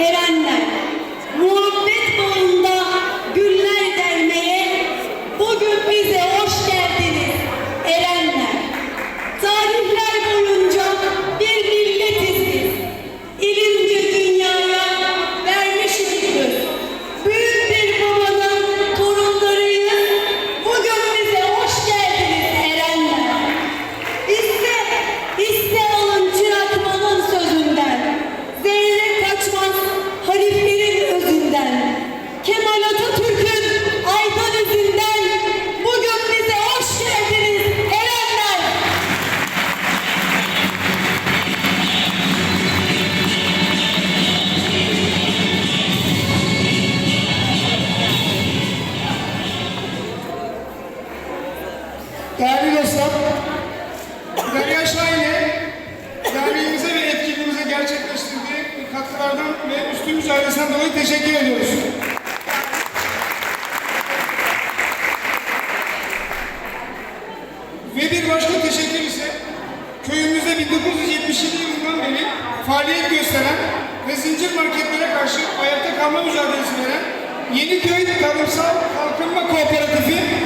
Her anne. Değerli dostlar, Derya Şahin'e derneğimize ve etkinliğimize gerçekleştirdiği katkılardan ve üstün mücadelesinden dolayı teşekkür ediyoruz. Ve bir başka teşekkür ise köyümüzde 1977 yılından beri faaliyet gösteren ve zincir marketlere karşı ayakta kalma mücadelesi veren Yeniköy Tarımsal Kalkınma Kooperatifi